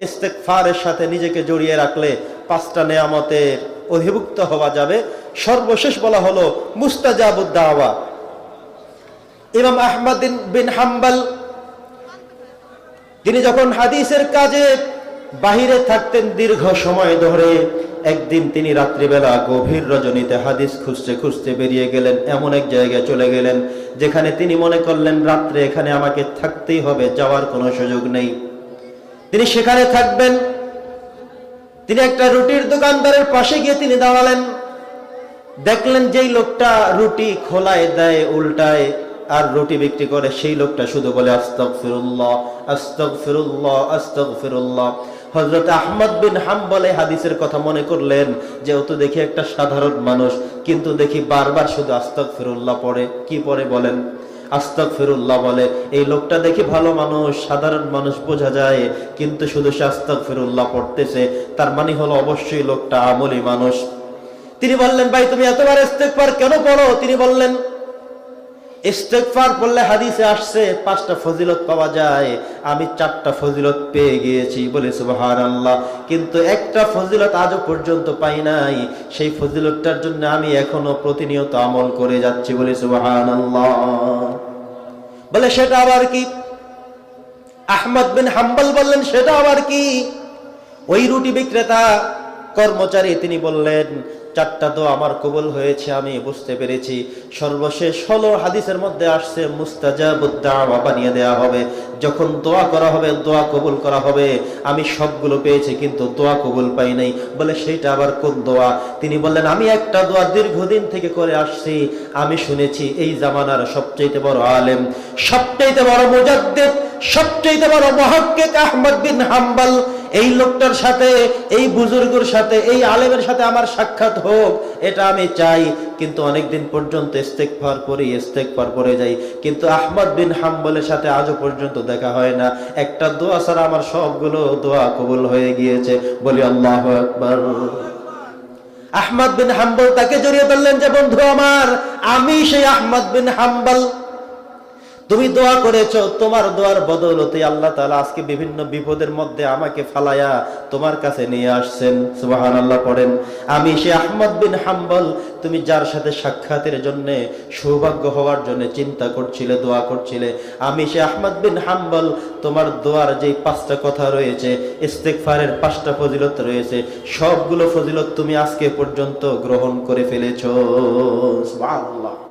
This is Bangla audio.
ইস্তেকফারের সাথে নিজেকে জড়িয়ে রাখলে পাঁচটা নেয়ামতের অধিভুক্ত হওয়া যাবে। সর্বশেষ বলা হলো মুস্তাজাবুদ্দাওয়া। ইমাম আহমদ বিন হাম্বাল, তিনি যখন হাদিসের কাজে বাহিরে থাকতেন দীর্ঘ সময় ধরে, একদিন তিনি রাত্রিবেলা গভীর রজনীতে হাদিস খুঁজতে খুঁজতে বেরিয়ে গেলেন, এমন এক জায়গায় চলে গেলেন, যেখানে তিনি মনে করলেন, রাত্রে এখানে আমাকে থাকতেই হবে, যাওয়ার কোনো সুযোগ নেই। তিনি সেখানে থাকবেন। তিনি একটা রুটির দোকানদারের পাশে গিয়ে তিনি দাঁড়ালেন। দেখলেন যেই লোকটা রুটি খোলায় দেয়, উল্টায় আর রুটি বিক্রি করে, সেই লোকটা শুধু বলে আস্তক ফিরুল্লাহ আস্তক ফিরুল্লাহ আস্তক ফিরুল্লাহ হজরত আহমদ বিন হাম্বলে হাদিসের কথা মনে করলেন যে, ও তো দেখি একটা সাধারণ মানুষ, কিন্তু দেখি বারবার শুধু আস্তক ফিরুল্লাহ পড়ে। কি পড়ে বলেন? আস্তক বলে, এই লোকটা দেখি ভালো মানুষ, সাধারণ মানুষ বোঝা যায়, কিন্তু শুধু সে আস্তক পড়তেছে, তার মানে হলো অবশ্যই লোকটা আমলি মানুষ। তিনি বললেন, ভাই, তুমি এতবার ইস্তেকবার কেন পড়ো? তিনি বললেন পড়লে হাদিসে আসছে, পাঁচটা ফজিলত পাওয়া যায়, আমি চারটা ফজিলত পেয়ে গিয়েছি। বলে সুবাহান আল্লাহ কিন্তু একটা ফজিলত আজও পর্যন্ত পাই নাই, সেই ফজিলতটার জন্য আমি এখনও প্রতিনিয়ত আমল করে যাচ্ছি। বলে সুবাহান আল্লাহ বলে, সেটা আবার কি? আহমদ বিন হাম্বাল বললেন, সেটা আবার কি? ওই রুটি বিক্রেতা কর্মচারী তিনি বললেন চারটা তো আমার কবুল হয়েছে, আমি বুঝতে পেরেছি। সর্বশেষ ষোলো হাদিসের মধ্যে আসছে মুস্তাজাবুদ্দাওয়া বানিয়ে দেয়া হবে। যখন দোয়া করা হবে, দোয়া কবুল করা হবে। আমি সবগুলো পেয়েছি, কিন্তু দোয়া কবুল পাই নাই। বলে, সেইটা আবার কোন দোয়া? তিনি বললেন, আমি একটা দোয়া দীর্ঘদিন থেকে করে আসছি। আমি শুনেছি, এই জামানার সবচেয়ে বড় আলেম সবচেয়ে বড় মুজাদ্দিদ সবচেয়ে বড় মহাক্কিক আহমদ বিন হাম্বল। এই লোকটার সাথে, এই বুজুর্গের সাথে, এই আলেমের সাথে আমার সাক্ষাৎ হোক, এটা আমি চাই। কিন্তু অনেকদিন পর্যন্ত ইস্তেকফার করি ইস্তেকফার করে যাই। কিন্তু আহমদ বিন হাম্বলের সাথে আজও পর্যন্ত দেখা হয় না। একটা দোয়া ছাড়া আমার সবগুলো দোয়া কবুল হয়ে গিয়েছে। বলি আল্লাহ আকবার। আহমদ বিন হাম্বল তাকে জড়িয়ে ধরলেন যে, বন্ধু আমার, আমি সেই আহমদ বিন হাম্বল। তুমি দোয়া করেছ, তোমার দোয়ার বদৌলতে আল্লাহ তাআলা আজকে বিভিন্ন বিপদের মধ্যে আমাকে ফালায়া তোমার কাছে নিয়ে আসছেন। সুবাহান আল্লাহ পড়েন, আমি সে আহমদ বিন হাম্বল, তুমি যার সাথে সাক্ষাতের জন্য, সৌভাগ্য হওয়ার জন্য চিন্তা করছিলে, দোয়া করছিলে, আমি সে আহমদ বিন হাম্বল, তোমার দোয়ার যেই পাঁচটা কথা রয়েছে ইস্তেকফারের পাঁচটা ফজিলত রয়েছে, সবগুলো ফজিলত তুমি আজকে পর্যন্ত গ্রহণ করে ফেলেছো। সুবহানাল্লাহ।